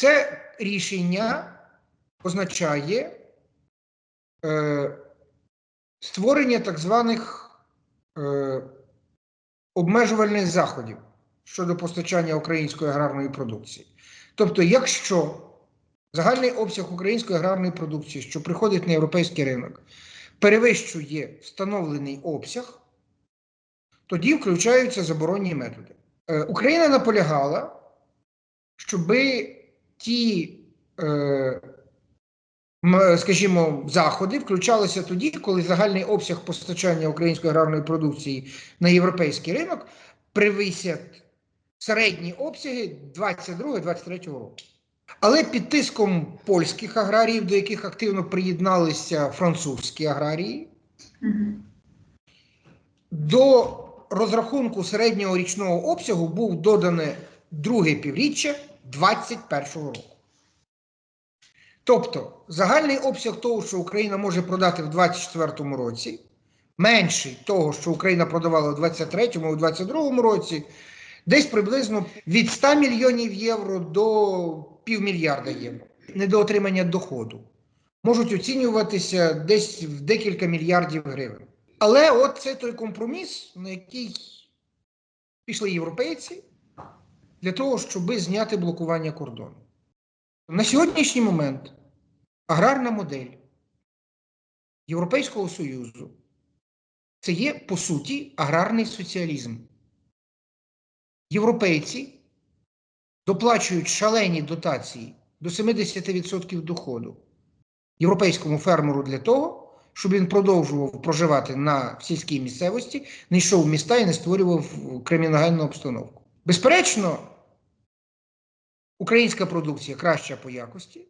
Це рішення означає е, створення так званих е, обмежувальних заходів щодо постачання української аграрної продукції. Тобто, якщо загальний обсяг української аграрної продукції, що приходить на європейський ринок, перевищує встановлений обсяг, тоді включаються заборонні методи. Е, Україна наполягала, щоби ті, е, скажімо, заходи включалися тоді, коли загальний обсяг постачання української аграрної продукції на європейський ринок превисять середні обсяги 22-23 року. Але під тиском польських аграріїв, до яких активно приєдналися французькі аграрії, до розрахунку середнього річного обсягу був додане друге півріччя 2021 року. Тобто загальний обсяг того, що Україна може продати в 2024 році, менший того, що Україна продавала у 2023 і 2022 році, десь приблизно від 100 мільйонів євро до півмільярда євро. Недоотримання доходу можуть оцінюватися десь в декілька мільярдів гривень. Але от це той компроміс, на який пішли європейці для того, щоб зняти блокування кордону. На сьогоднішній момент аграрна модель Європейського Союзу це є, по суті, аграрний соціалізм. Європейці доплачують шалені дотації до 70% доходу європейському фермеру для того, щоб він продовжував проживати на сільській місцевості, не йшов в міста і не створював криміногенну обстановку. Безперечно, українська продукція краща по якості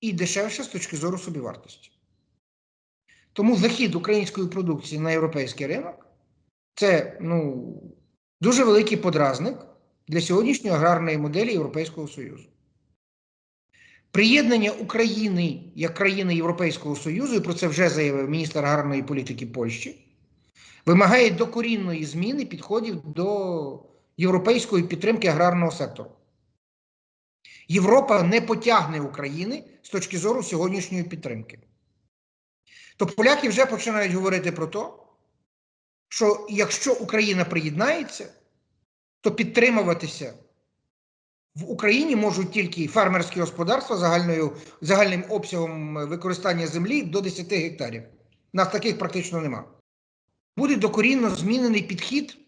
і дешевша з точки зору собівартості. Тому захід української продукції на європейський ринок це ну, дуже великий подразник для сьогоднішньої аграрної моделі Європейського Союзу. Приєднання України як країни Європейського Союзу, і про це вже заявив міністр аграрної політики Польщі, вимагає докорінної зміни підходів до європейської підтримки аграрного сектору. Європа не потягне України з точки зору сьогоднішньої підтримки. То поляки вже починають говорити про те, що якщо Україна приєднається, то підтримуватися в Україні можуть тільки фермерські господарства загальною, загальним обсягом використання землі до 10 гектарів. Нас таких практично нема. Буде докорінно змінений підхід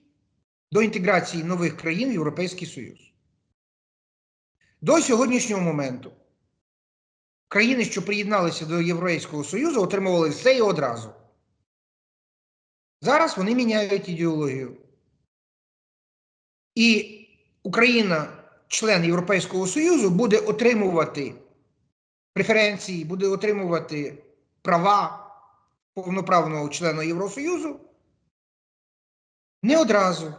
до інтеграції нових країн в Європейський Союз. До сьогоднішнього моменту країни, що приєдналися до Європейського Союзу, отримували все і одразу. Зараз вони міняють ідеологію. І Україна, член Європейського Союзу, буде отримувати преференції, буде отримувати права повноправного члена Євросоюзу не одразу,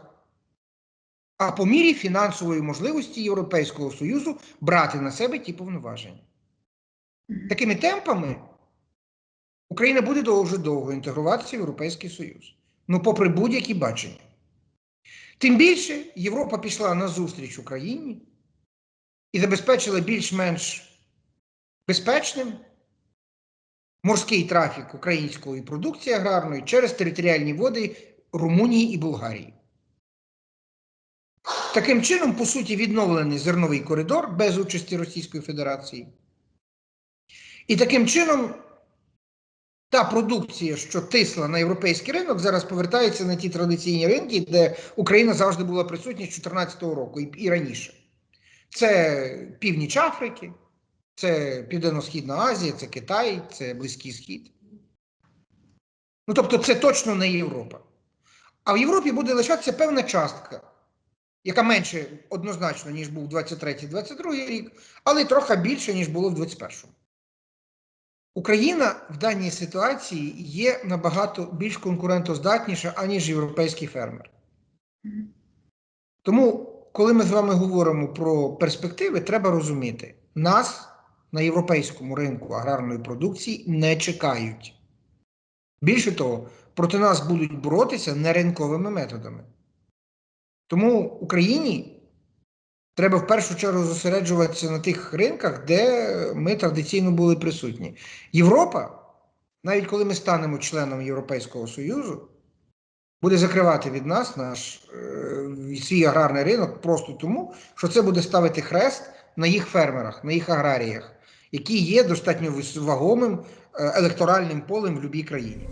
а по мірі фінансової можливості Європейського Союзу брати на себе ті повноваження. Такими темпами Україна буде дуже довго інтегруватися в Європейський Союз. Ну, попри будь-які бачення. Тим більше Європа пішла на зустріч Україні і забезпечила більш-менш безпечним морський трафік української продукції аграрної через територіальні води Румунії і Болгарії. Таким чином, по суті, відновлений зерновий коридор без участі Російської Федерації. І таким чином та продукція, що тисла на європейський ринок, зараз повертається на ті традиційні ринки, де Україна завжди була присутня з 2014 року і, раніше. Це північ Африки, це Південно-Східна Азія, це Китай, це Близький Схід. Ну, тобто, це точно не Європа. А в Європі буде лишатися певна частка, яка менше однозначно, ніж був 23-22 рік, але трохи більше, ніж було в 21-му. Україна в даній ситуації є набагато більш конкурентоздатніша, аніж європейський фермер. Тому, коли ми з вами говоримо про перспективи, треба розуміти, нас на європейському ринку аграрної продукції не чекають. Більше того, проти нас будуть боротися неринковими методами. Тому Україні треба в першу чергу зосереджуватися на тих ринках, де ми традиційно були присутні. Європа, навіть коли ми станемо членом Європейського Союзу, буде закривати від нас наш е, свій аграрний ринок просто тому, що це буде ставити хрест на їх фермерах, на їх аграріях, які є достатньо вагомим е, електоральним полем в будь-якій країні.